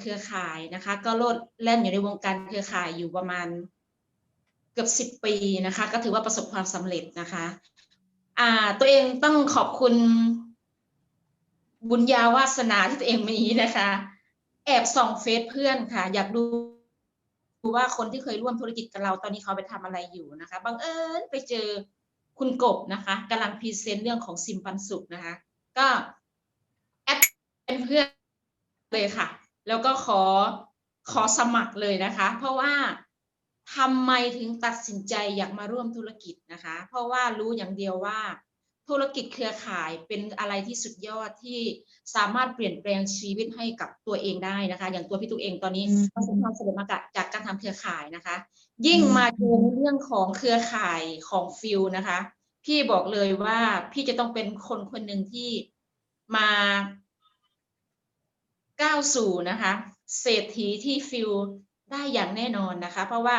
เครือข่ายนะคะ ก็โลดแล่นอยู่ในวงการเครือข่ายอยู่ประมาณเกือบสิบปีนะคะ ก็ถือว่าประสบความสำเร็จนะคะอ่าตัวเองต้องขอบคุณ บุญญาวาสนาที่ตัวเองมีนะคะ แอบส่องเฟซเพื่อนค่ะ อยากดูว่าคนที่เคยร่วมธุรกิจกับเราตอนนี้เขาไปทำอะไรอยู่นะคะบังเอิญไปเจอคุณกบนะคะกำลังพรีเซนต์เรื่องของซิมปันสุขนะคะ ก็แอดเป็นเพื่อนเลยค่ะ แล้วก็ขอขอสมัครเลยนะคะ เพราะว่าทำไมถึงตัดสินใจอยากมาร่วมธุรกิจนะคะ เพราะว่ารู้อย่างเดียวว่า ธุรกิจเครือข่ายเป็นอะไรที่สุดยอดที่สามารถเปลี่ยนแปลงชีวิตให้กับตัวเองได้นะคะ อย่างตัวพี่ตุ๊กเองตอนนี้อืมประสบความสำเร็จมาจากจากการทำเครือข่ายนะคะ ยิ่งมาเจอในเรื่องของเครือข่ายของฟิลนะคะ พี่บอกเลยว่าพี่จะต้องเป็นคนคนหนึ่งที่มา ก้าวสู่นะคะเศรษฐีที่ฟิลได้อย่างแน่นอนนะคะ เพราะว่า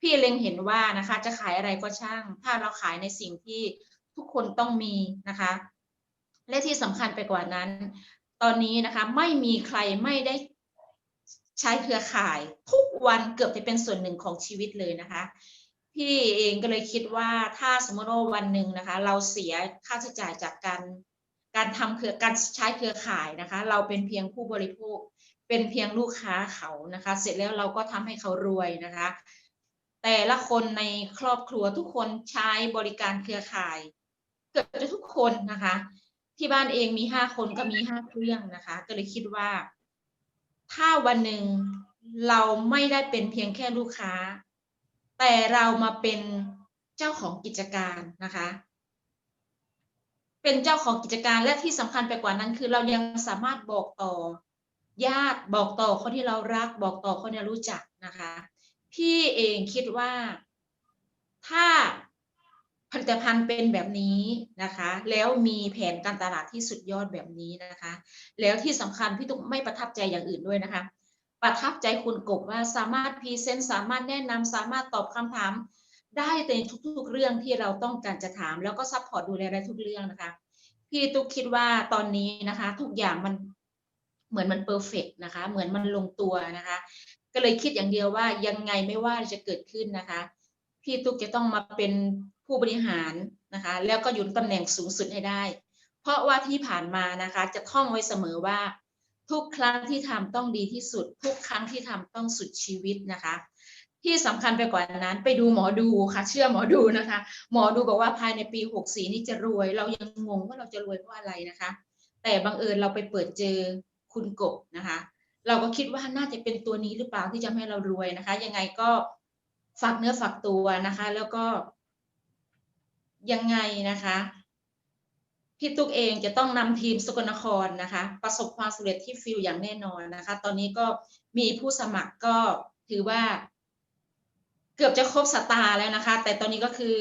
พี่เล็งเห็นว่านะคะจะขายอะไรก็ช่าง ถ้าเราขายในสิ่งที่ทุกคนต้องมีนะคะ และที่สำคัญไปกว่านั้น ตอนนี้นะคะไม่มีใครไม่ได้ใช้เครือข่าย ทุกวันเกือบจะเป็นส่วนหนึ่งของชีวิตเลยนะคะพี่เองก็เลยคิดว่าถ้าสมมติว่าวันหนึ่งนะคะ เราเสียค่าใช้จ่ายจากการ การทำเครือการใช้เครือข่ายนะคะ เราเป็นเพียงผู้บริโภค เป็นเพียงลูกค้าเขานะคะ เสร็จแล้วเราก็ทำให้เขารวยนะคะ แต่ละคนในครอบครัวทุกคนใช้บริการเครือข่าย เกือบจะทุกคนนะคะ ที่บ้านเองมีห้าคนก็มีห้าเครื่องนะคะ ก็เลยคิดว่า ถ้าวันหนึ่งเราไม่ได้เป็นเพียงแค่ลูกค้า แต่เรามาเป็นเจ้าของกิจการนะคะ เป็นเจ้าของกิจการและที่สำคัญไปกว่านั้น คือเรายังสามารถบอกต่อญาติบอกต่อคนที่เรารัก บอกต่อคนที่รู้จักนะคะ พี่เองคิดว่าถ้าผลิตภัณฑ์เป็นแบบนี้นะคะ แล้วมีแผนการตลาดที่สุดยอดแบบนี้นะคะ แล้วที่สำคัญพี่ตุ๊กไม่ประทับใจอย่างอื่นด้วยนะคะ ประทับใจคุณกบว่าสามารถพรีเซนต์สามารถแนะนำสามารถตอบคำถาม ได้ในทุกๆเรื่องที่เราต้องการจะถาม แล้วก็ซัพพอร์ตดูแลได้ทุกเรื่องนะคะ พี่ตุ๊กคิดว่าตอนนี้นะคะ ทุกอย่างมันเหมือนมันเพอร์เฟกนะคะ เหมือนมันลงตัวนะคะ ก็เลยคิดอย่างเดียวว่ายังไงไม่ว่าจะเกิดขึ้นนะคะ พี่ตุ๊กจะต้องมาเป็นผู้บริหารนะคะ แล้วก็อยู่ตำแหน่งสูงสุดให้ได้ เพราะว่าที่ผ่านมานะคะ จะท่องไว้เสมอว่า ทุกครั้งที่ทำต้องดีที่สุด ทุกครั้งที่ทำต้องสุดชีวิตนะคะ ที่สำคัญไปกว่านั้น ไปดูหมอดูค่ะ เชื่อหมอดูนะคะ หมอดูบอกว่าภายในปี 64 นี้จะรวย เรายังงงว่าเราจะรวยเพราะอะไรนะคะ แต่บังเอิญเราไปเปิดเจอคุณกบนะคะ เราก็คิดว่าน่าจะเป็นตัวนี้หรือเปล่าที่จะให้เรารวยนะคะ ยังไงก็ฝากเนื้อฝากตัวนะคะ แล้วก็ยังไงนะคะพี่ตุ๊กเองจะต้องนำทีมสกลนครนะคะ ประสบความสำเร็จที่ฟิลอย่างแน่นอนนะคะ ตอนนี้ก็มีผู้สมัครก็ถือว่า เกือบจะครบสตาร์แล้วนะคะ แต่ตอนนี้ก็คือ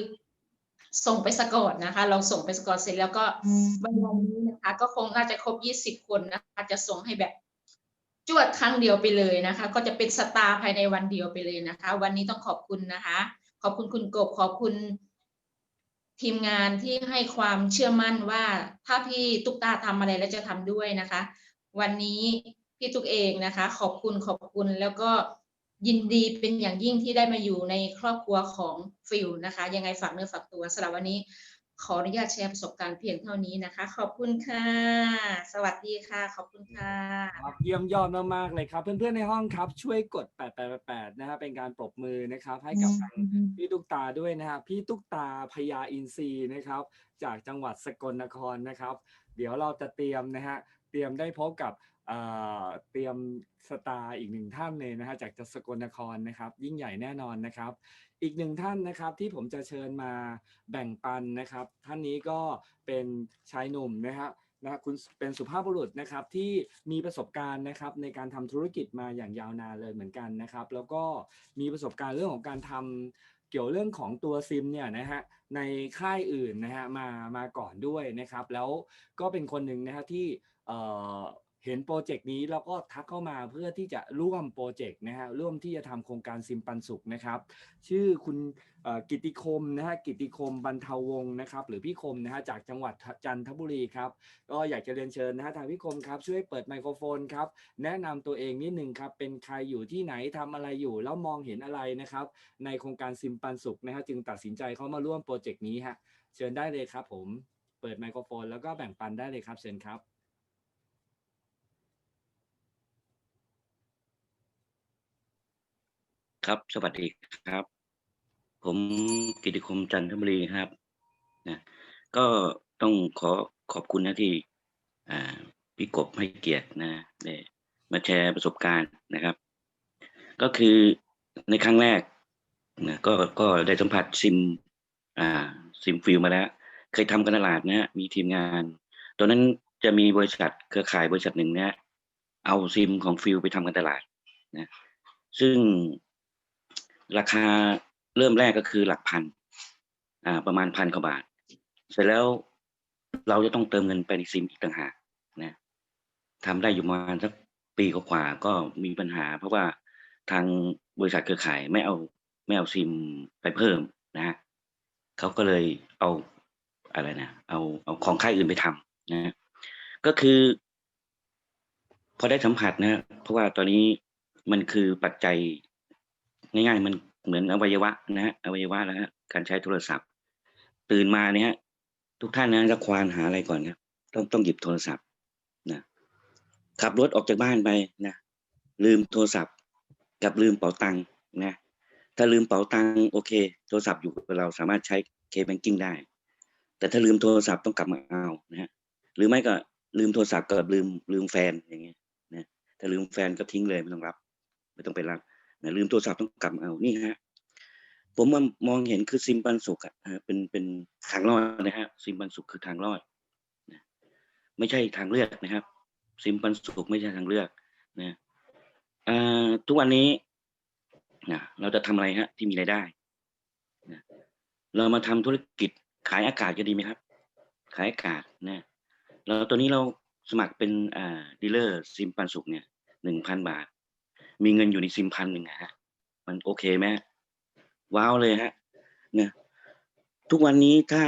ส่งไปสกอตนะคะ เราส่งไปสกอตเสร็จแล้วก็อืมวันวันนี้นะคะ ก็คงน่าจะครบยี่สิบคนนะคะจะส่งให้แบบจวดครั้งเดียวไปเลยนะคะ ก็จะเป็นสตาร์ภายในวันเดียวไปเลยนะคะ วันนี้ต้องขอบคุณนะคะ ขอบคุณคุณกบขอบคุณทีมงานที่ให้ความเชื่อมั่นว่าถ้าพี่ตุ๊กตาทำอะไรแล้วจะทำด้วยนะคะ วันนี้พี่ตุ๊กเองนะคะ ขอบคุณขอบคุณแล้วก็ ยินดีเป็นอย่างยิ่งที่ได้มาอยู่ในครอบครัวของฟิลนะคะ ยังไงฝากเนื้อฝากตัวสำหรับวันนี้ ขออนุญาตแชร์ประสบการณ์เพียงเท่านี้นะคะ ขอบคุณค่ะ สวัสดีค่ะ ขอบคุณค่ะครับเยี่ยมยอดมากๆเลยครับ เพื่อนๆในห้องครับ ช่วยกด 8888นะครับเป็นการปรบมือนะครับ ให้กับทางพี่ตุ๊กตาด้วยนะครับพี่ตุ๊กตาพญาอินทรีย์นะครับ จากจังหวัดสกลนครนะครับ เดี๋ยวเราจะเตรียมนะฮะเตรียมได้พบกับ เตรียมสตาร์อีกหนึ่งท่านเลยนะฮะจากจัสกลนครนะครับ ยิ่งใหญ่แน่นอนนะครับ อีกหนึ่งท่านนะครับที่ผมจะเชิญมาแบ่งปันนะครับ ท่านนี้ก็เป็นชายหนุ่มนะครับนะคุณเป็นสุภาพบุรุษนะครับที่มีประสบการณ์นะครับในการทำธุรกิจมาอย่างยาวนานเลยเหมือนกันนะครับ แล้วก็มีประสบการณ์เรื่องของการทำเกี่ยวเรื่องของตัวซิมเนี่ยนะฮะในค่ายอื่นนะฮะมามาก่อนด้วยนะครับ แล้วก็เป็นคนหนึ่งนะฮะที่ เห็นโปรเจกต์นี้แล้วก็ทักเข้ามาเพื่อที่จะร่วมโปรเจกต์นะฮะร่วมที่จะทำโครงการซิมปันสุขนะครับ ชื่อคุณกิติคมนะฮะกิติคมบรรเทาวงศ์นะครับ หรือพี่คมนะฮะจากจังหวัดจันทบุรีครับก็อยากจะเรียนเชิญนะฮะทางพี่คมครับช่วยเปิดไมโครโฟนครับแนะนำตัวเองนิดหนึ่งครับเป็นใครอยู่ที่ไหนทำอะไรอยู่ แล้วมองเห็นอะไรนะครับ ในโครงการซิมปันสุขนะฮะจึงตัดสินใจเข้ามาร่วมโปรเจกต์นี้ฮะเชิญได้เลยครับ ผมเปิดไมโครโฟน แล้วก็แบ่งปันได้เลยครับเชิญครับ ครับ สวัสดีครับ ผมกิติคมจันทบุรีครับนะก็ต้องขอขอบคุณนะที่พี่กบให้เกียรตินะได้มาแชร์ประสบการณ์นะครับ ก็คือในครั้งแรกนะก็ก็ได้สัมผัสซิมอ่าซิมฟิลมาแล้ว เคยทำการตลาดนะมีทีมงานตอนนั้นจะมีบริษัทเครือข่ายบริษัทหนึ่งเนี่ยเอาซิมของฟิลไปทำการตลาดนะซึ่ง ราคาเริ่มแรกก็คือหลักพันอ่าประมาณพันกว่าบาท เสร็จแล้วเราจะต้องเติมเงินไปในซิมอีกต่างหากนะทำได้อยู่ประมาณสักปีกว่าก็มีปัญหา เพราะว่าทางบริษัทเครือข่ายไม่เอาไม่เอาซิมไปเพิ่มนะฮะเขาก็เลยเอาอะไรนะเอาเอาของค่ายอื่นไปทำนะก็คือ พอได้สัมผัสนะ เพราะว่าตอนนี้มันคือปัจจัย ง่ายๆมันเหมือนอวัยวะนะฮะอวัยวะแล้วฮะการใช้โทรศัพท์ ตื่นมาเนี่ยฮะทุกท่านนะจะควานหาอะไรก่อนครับต้องต้องหยิบโทรศัพท์นะขับรถออกจากบ้านไปนะลืมโทรศัพท์ กับลืมเป๋าตังค์นะถ้าลืมเป๋าตังค์โอเค โทรศัพท์อยู่กับเราสามารถใช้เคแบงกิ้งได้ แต่ถ้าลืมโทรศัพท์ต้องกลับมาเอานะฮะหรือไม่ก็ลืมโทรศัพท์กับลืมลืมแฟนอย่างเงี้ยนะถ้าลืมแฟนก็ทิ้งเลยไม่ต้องรับ ไม่ต้องไปรับ นะลืมโทรศัพท์ต้องกลับเอานี่ฮะผมมามองเห็นคือซิมปันสุขอะฮะเป็นเป็นทางรอดนะฮะซิมปันสุขคือทางรอดนะไม่ใช่ทางเลือกนะครับ ซิมปันสุขไม่ใช่ทางเลือกนะทุกวันนี้นะเราจะทำอะไรฮะ ที่มีรายได้นะเรามาทำธุรกิจขายอากาศจะดีไหมครับ ขายอากาศนะเราตัวนี้เราสมัครเป็นอ่าดีลเลอร์ซิมปันสุขเนี่ยหนึ่งพันบาท มีเงินอยู่ในซิมพันหนึ่งอะฮะมันโอเคไหมว้าวเลยฮะนี่ยทุกวันนี้ถ้า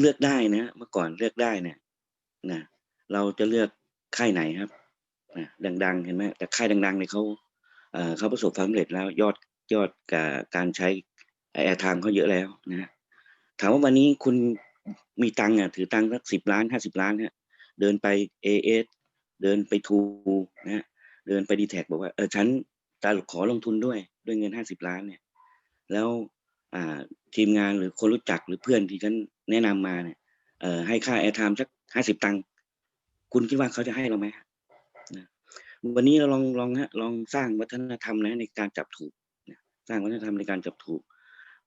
เลือกได้นะเมื่อก่อนเลือกได้เนี่ยนะเราจะเลือกค่ายไหนครับนะดัง ๆ เห็นไหมแต่ค่ายดังๆเนี่ยเขาเขาประสบความสำเร็จแล้วยอดยอดกับการใช้แอร์ทม์เขาเยอะแล้วนะถามว่าวันนี้คุณมีตังค์อะถือตังค์สักสิบล้านห้าสิบล้านฮะเดินไปเอเอสเดินไปทูนะ เดินไปดีแท็บอกว่าเออฉันจะขอลงทุนด้วยด้วยเงินห้าสิบล้านเนี่ย แล้วอ่าทีมงานหรือคนรู้จักหรือเพื่อนที่ฉันแนะนำมาเนี่ยเอ่อให้ค่าแอร์ไทม์สักห้าสิบตังค์คุณคิดว่าเขาจะให้เราไหมนะวันนี้เราลองลองฮะลองสร้างวัฒนธรรมนะในการจับถูกนะสร้างวัฒนธรรมในการจับถูก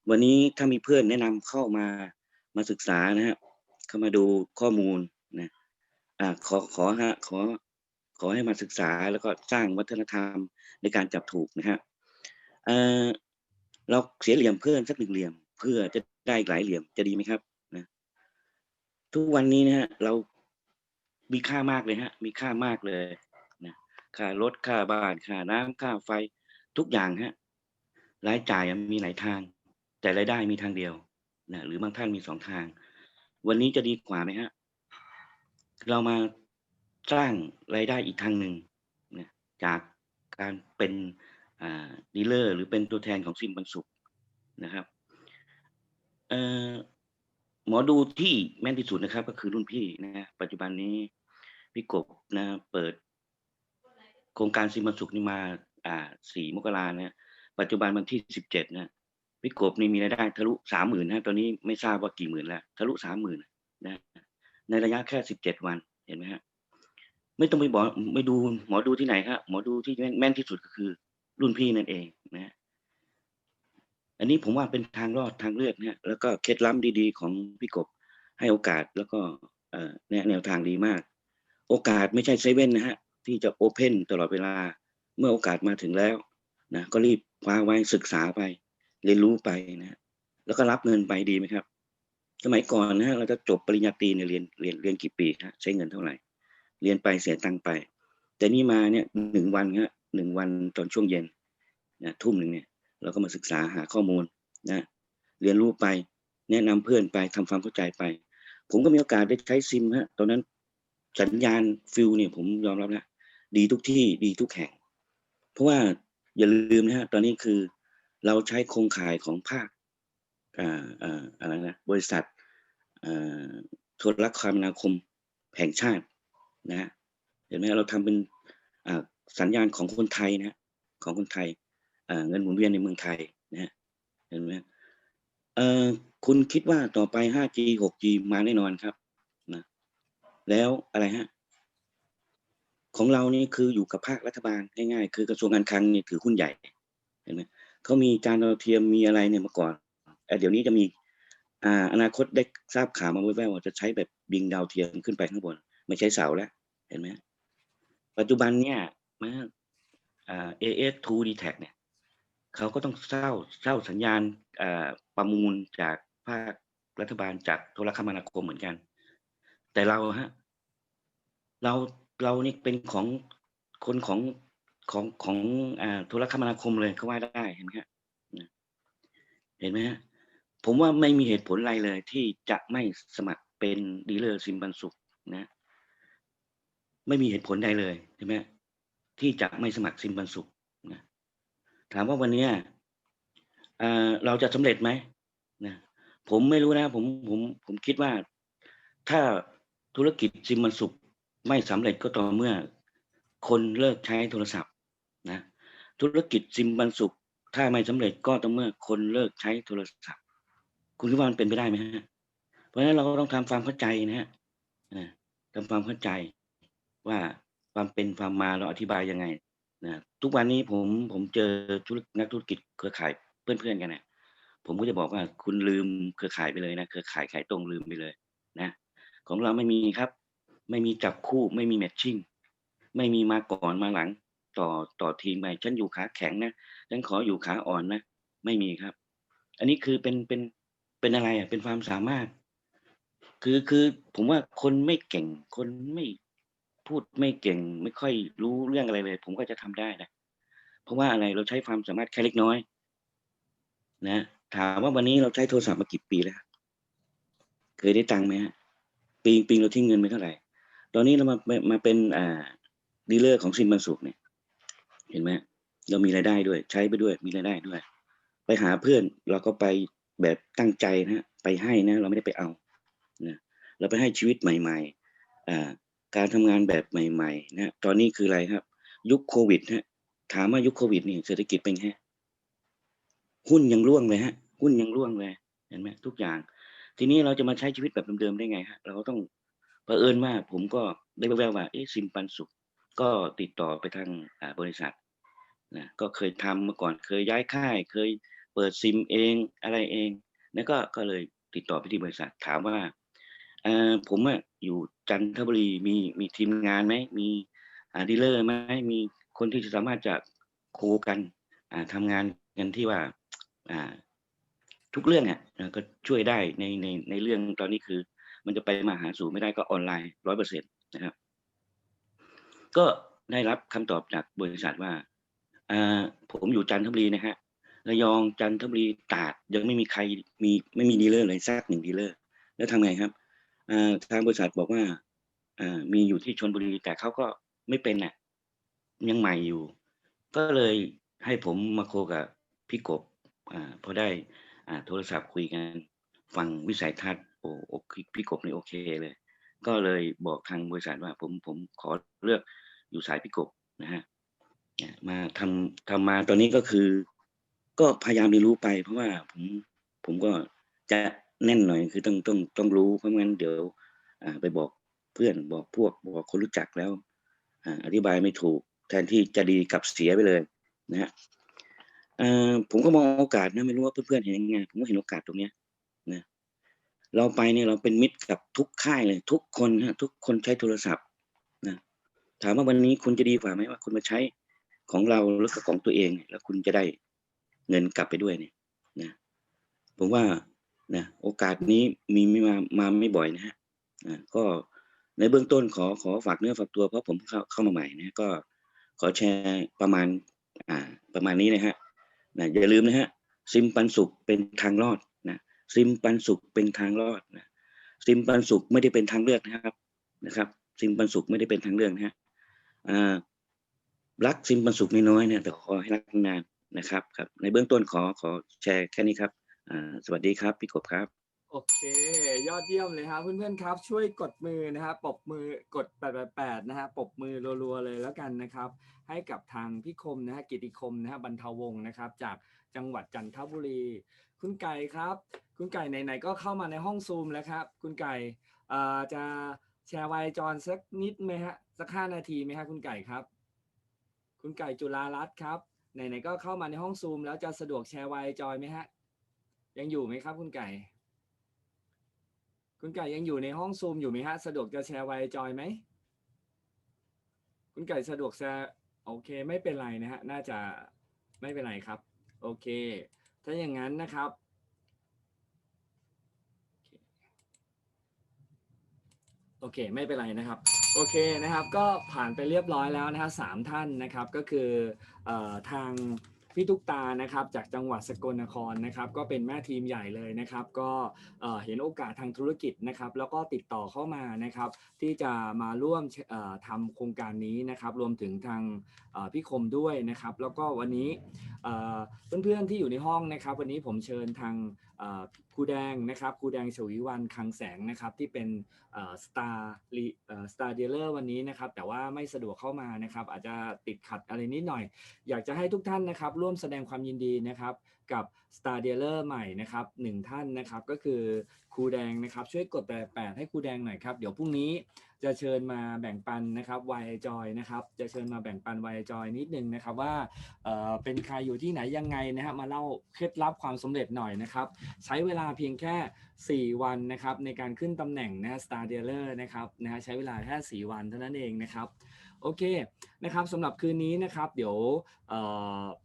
วันนี้ถ้ามีเพื่อนแนะนำเข้ามามาศึกษานะฮะเข้ามาดูข้อมูลนะอ่าขอขอฮะขอ ขอให้มาศึกษาแล้วก็สร้างวัฒนธรรมในการจับถูกนะฮะเเราเสียเหลี่ยมเพื่อนสักหนึ่งเหลี่ยม เพื่อจะได้หลายเหลี่ยมจะดีไหมครับนะทุกวันนี้นะฮะเรามีค่ามากเลยฮะ มีค่ามากเลยนะค่ารถค่าบ้านค่าน้ำค่าไฟทุกอย่างฮะรายจ่ายมีหลายทาง แต่รายได้มีทางเดียวนะหรือบางท่านมีสองทาง วันนี้จะดีกว่าไหมฮะเรามา สร้างรายได้อีกทางหนึ่งนะจากการเป็นดีลเลอร์หรือเป็นตัวแทนของซิมบันสุขนะครับหมอดูที่แม่นที่สุดนะครับ ก็คือรุ่นพี่นะปัจจุบันนี้พี่กบนะเปิด โครงการซิมบันสุขนี่มาอ่าสี่มกราเนี่ยปัจจุบันวันที่สิบเจ็ดนะพี่กบนี่มีรายได้ทะลุสามหมื่นนะตอนนี้ไม่ทราบว่ากี่หมื่นแล้ว ทะลุสามหมื่นนะในระยะแค่สิบเจ็ดวันเห็นไหมฮะ ไม่ต้องไปบอกไม่ดูหมอดูที่ไหนครับหมอดูที่แม่นที่สุดก็คือ รุ่นพี่นั่นเองนะฮะอันนี้ผมว่าเป็นทางรอดทางเลือกนะฮะแล้วก็เคล็ดลับดีๆ ของพี่กบให้โอกาสแล้วก็แนะแนวทางดีมาก โอกาสไม่ใช่เซเว่นนะฮะ ที่จะโอเพนตลอดเวลา เมื่อโอกาสมาถึงแล้วนะก็รีบคว้าไว้ศึกษาไป เรียนรู้ไปนะฮะแล้วก็รับเงินไปดีไหมครับ สมัยก่อนนะฮะเราจะจบปริญญาตรีเนี่ยเรียนเรียนเรียนกี่ปีฮะใช้เงินเท่าไหร่ เรียนไปเสียตังค์ไป แต่นี่มาเนี่ยหนึ่งวันฮะหนึ่งวันตอนช่วงเย็นนะทุ่มหนึ่งเนี่ยเราก็มาศึกษาหาข้อมูลนะเรียนรู้ไปแนะนำเพื่อนไปทำความเข้าใจไป ผมก็มีโอกาสได้ใช้ซิมฮะตอนนั้นสัญญาณฟิลเนี่ยผมยอมรับแล้วดีทุกที่ดีทุกแห่ง เพราะว่าอย่าลืมนะฮะตอนนี้คือเราใช้โครงข่ายของภาคอ่าอ่าอะไรนะบริษัทอ่าโทรคมนาคมแห่งชาติ นะเห็นไหมเราทำเป็นสัญญาณของคนไทยนะของคนไทยเงินหมุนเวียนในเมืองไทยนะเห็นไหมคุณคิดว่าต่อไป 5G 6G มาแน่นอนครับนะแล้วอะไรฮะของเรานี่คืออยู่กับภาครัฐบาลง่ายๆคือกระทรวงการคลังนี่ถือหุ้นใหญ่เห็นไหมเขามีจานดาวเทียมมีอะไรเนี่ยมาก่อนเอ่เดี๋ยวนี้จะมีอ่าอนาคตได้ทราบข่าวมาแว่วๆว่าจะใช้แบบบิงดาวเทียมขึ้นไปข้างบน ไม่ใช้เสาแล้ว เห็นไหมปัจจุบันเนี่ยมาอ่า AS 2 d t a c เนี่ยเขาก็ต้องเช่าเช่าสัญญาณประมูลจากภาครัฐบาลจากโทรคมนาคมเหมือนกัน แต่เราฮะเราเรานี่เป็นของคนของของของอ่าโทรคมนาคมเลยก็ว่าได้เห็นไหมฮะเห็นไหมฮะผมว่าไม่มีเหตุผลอะไรเลย ที่จะไม่สมัครเป็นดีลเลอร์ซิมบันสุขนะ ไม่มีเหตุผลใดเลยใช่ไหมที่จะไม่สมัครซิมบันสุขนะถามว่าวันนี้เราจะสำเร็จไหมนะผมไม่รู้นะผมผมผมคิดว่าถ้าธุรกิจซิมบันสุขไม่สำเร็จก็ต่อเมื่อ คนเลิกใช้โทรศัพท์นะธุรกิจซิมบันสุขถ้าไม่สำเร็จก็ต่อเมื่อคนเลิกใช้โทรศัพท์ คุณคิดว่ามันเป็นไปได้ไหมฮะเพราะฉะนั้นเราก็ต้องทำความเข้าใจนะฮะทำความเข้าใจ ว่าความเป็นความมาเราอธิบายยังไงนะทุกวันนี้ผมผมเจอธุรนักธุรกิจเครือข่ายเพื่อนๆกันเนี่ยผมก็จะบอกว่าคุณลืมเครือข่ายไปเลยนะเครือข่ายขายตรงลืมไปเลยนะของเราไม่มีครับ ไม่มีจับคู่ไม่มีแมทชิ่งไม่มีมาก่อนมาหลัง ต่อต่อทีมไปฉันอยู่ขาแข็งนะฉันขออยู่ขาอ่อนนะไม่มีครับ อันนี้คือเป็นเป็นเป็นอะไรอะเป็นความสามารถ คือคือผมว่าคนไม่เก่งคนไม่ พูดไม่เก่งไม่ค่อยรู้เรื่องอะไรเลย ผมก็จะทำได้นะเพราะว่าอะไรเราใช้ความสามารถแค่เล็กน้อย นะถามว่าวันนี้เราใช้โทรศัพท์มากี่ปีแล้วเคยได้ตังค์ไหมฮะปีปีเราทิ้งเงินไปเท่าไหร่ ตอนนี้เรามามาเป็นอ่าดีลเลอร์ของซิมบันสุกเนี่ย เห็นไหมเรามีรายได้ด้วย ใช้ไปด้วย มีรายได้ด้วย ไปหาเพื่อนเราก็ไปแบบตั้งใจนะฮะไปให้นะ เราไม่ได้ไปเอานะเราไปให้ชีวิตใหม่ ๆ อ่า การทำงานแบบใหม่ๆนะตอนนี้คืออะไรครับ ยุคโควิดฮะถามว่ายุคโควิดนี่เศรษฐกิจเป็นไงหุ้นยังร่วงเลยฮะ หุ้นยังร่วงเลยเห็นไหมทุกอย่าง ทีนี้เราจะมาใช้ชีวิตแบบเดิมๆได้ไงฮะเราก็ต้องเผอิญว่าผมก็ได้แววๆว่าเอ๊ะซิมปันสุข ก็ติดต่อไปทางบริษัทนะก็เคยทำมาก่อนเคยย้ายค่าย เคยเปิดซิมเองอะไรเอง แล้วก็ก็เลยติดต่อไปที่บริษัทถามว่าอ่อผมอะ อยู่จันทบุรีมีมีทีมงานไหมมีดีลเลอร์ไหมมีคนที่จะสามารถจะโคกันอ่าทำงานกันที่ว่าทุกเรื่องอะก็ช่วยได้ในในในเรื่องตอนนี้คือ มันจะไปมาหาสู่ไม่ได้ก็ออนไลน์ร้อยเปอร์เซ็นต์นะครับ ก็ได้รับคำตอบจากบริษัทว่าอผมอยู่จันทบุรีนะฮะระยองจันทบุรีตาดยังไม่มีใครมีไม่มีดีลเลอร์เลยสักหนึ่งดีลเลอร์ แล้วทำไงครับ ทางบริษัทบอกว่ามีอยู่ที่ชนบุรีแต่เขาก็ไม่เป็นน่ะ ยังใหม่อยู่ ก็เลยให้ผมมาโคกับพี่กบอ่าพอได้โทรศัพท์คุยกันฟังวิสัยทัศน์โอ้โอพี่กบนี่โอเคเลย ก็เลยบอกทางบริษัทว่าผมผมขอเลือกอยู่สายพี่กบนะฮะมาทำทำมาตอนนี้ก็คือ ก็พยายามเรียนรู้ไป เพราะว่าผมผมก็จะ แน่นหน่อยคือต้องต้องต้องรู้เพราะงั้นเดี๋ยวไปบอกเพื่อนบอกพวกบอกคนรู้จักแล้วอธิบายไม่ถูก แทนที่จะดีกลับเสียไปเลยนะฮะผมก็มองโอกาสนะไม่รู้ว่าเพื่อนๆเห็นยังไงผมก็เห็นโอกาสตรงเนี้ยนะเราไปเนี่ยเราเป็นมิตรกับทุกค่ายเลย ทุกคนฮะทุกคนใช้โทรศัพท์นะถามว่าวันนี้คุณจะดีกว่าไหมว่าคุณมาใช้ของเราแล้วก็ของตัวเอง แล้วคุณจะได้เงินกลับไปด้วยเนี่ยนะผมว่า นะโอกาสนี้มีไม่มามาไม่บ่อยนะฮะก็ในเบื้องต้นขอขอฝากเนื้อฝากตัวเพราะผมเข้าเข้ามาใหม่นะก็ขอแชร์ประมาณอ่าประมาณนี้นะฮะนะอย่าลืมนะฮะซิมปันสุขเป็นทางรอดนะซิมปันสุขเป็นทางรอดนะซิมปันสุขไม่ได้เป็นทางเลือกนะครับนะครับ ซิมปันสุขไม่ได้เป็นทางเลือกนะฮะอ่ารักซิมปันสุขน้อยๆเนี่ยแต่ขอให้รักนานนะครับครับ ในเบื้องต้นขอขอแชร์แค่นี้ครับ อ่าสวัสดีครับ พี่กบครับ โอเค ยอดเยี่ยมเลยครับเพื่อนๆครับ ช่วยกดมือนะครับปรบมือกด888นะฮะปรบมือรัวๆเลยแล้วกันนะครับ ให้กับทางพี่คมนะฮะกิติคมนะฮะบรรเทาวงศ์นะครับ จากจังหวัดจันทบุรี คุณไก่ครับ คุณไก่ไหนๆก็เข้ามาในห้องซูมแล้วครับ คุณไก่เอ่อจะแชร์ไวจรสักนิดไหมฮะสักห้านาทีไหมฮะคุณไก่ครับ คุณไก่จุฬารัตน์ครับไหนๆก็เข้ามาในห้องซูมแล้วจะสะดวกแชร์ไวจอยไหมฮะ ยังอยู่ไหมครับ คุณไก่ คุณไก่ยังอยู่ในห้องซูมอยู่ไหมฮะ สะดวกจะแชร์ไวจอยไหม คุณไก่สะดวกแชร์โอเค ไม่เป็นไรนะฮะ น่าจะไม่เป็นไรครับ โอเค ถ้าอย่างนั้นนะครับโอเค ไม่เป็นไรนะครับ โอเคนะครับ ก็ผ่านไปเรียบร้อยแล้วนะฮะสามท่านนะครับ ก็คือออทาง พี่ตุ๊กตานะครับจากจังหวัดสกลนครนะครับก็เป็นแม่ทีมใหญ่เลยนะครับ ก็เห็นโอกาสทางธุรกิจนะครับ แล้วก็ติดต่อเข้ามานะครับ ที่จะมาร่วมเอ่อทำโครงการนี้นะครับ รวมถึงทางพี่คมด้วยนะครับ แล้วก็วันนี้เพื่อนๆที่อยู่ในห้องนะครับ วันนี้ผมเชิญทาง ครูแดงนะครับครูแดงฉวีวันคังแสงนะครับที่เป็นสตาร์สตาร์เดลเลอร์วันนี้นะครับแต่ว่าไม่สะดวกเข้ามานะครับอาจจะติดขัดอะไรนิดหน่อย อยากจะให้ทุกท่านนะครับร่วมแสดงความยินดีนะครับ กับ Star Dealer ใหม่นะครับหนึ่งท่านนะครับก็คือครูแดงนะครับช่วยกดแปดแปดให้ครูแดงหน่อยครับ เดี๋ยวพรุ่งนี้จะเชิญมาแบ่งปันนะครับวายจอยนะครับจะเชิญมาแบ่งปันวายจอยนิดนึงนะครับว่าเออเป็นใครอยู่ที่ไหนยังไงนะครับมาเล่าเคล็ดลับความสำเร็จหน่อยนะครับใช้เวลาเพียงแค่ 4 วันนะครับในการขึ้นตำแหน่งนะฮะ Star Dealer นะครับนะฮะใช้เวลาแค่ 4 วันเท่านั้นเองนะครับ โอเคนะครับสำหรับคืนนี้นะครับเดี๋ยว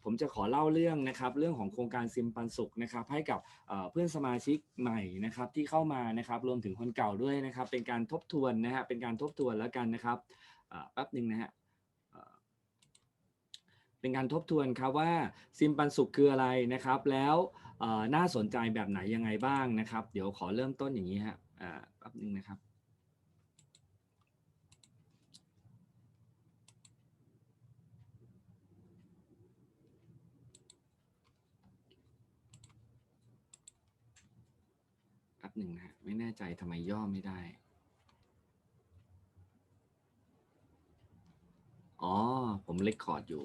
ผมจะขอเล่าเรื่องนะครับเรื่องของโครงการซิมปันสุขนะครับให้กับเพื่อนสมาชิกใหม่นะครับที่เข้ามานะครับรวมถึงคนเก่าด้วยนะครับ เป็นการทบทวนนะฮะเป็นการทบทวนแล้วกันนะครับแป๊บหนึ่งนะฮะเป็นการทบทวนครับว่าซิมปันสุขคืออะไรนะครับ แล้วน่าสนใจแบบไหนยังไงบ้างนะครับ เดี๋ยวขอเริ่มต้นอย่างนี้ฮะแป๊บหนึ่งนะครับ แป๊บหนึ่งนะฮะ ไม่แน่ใจทำไมย่อไม่ได้ อ๋อ ผมเล็กคอร์ดอยู่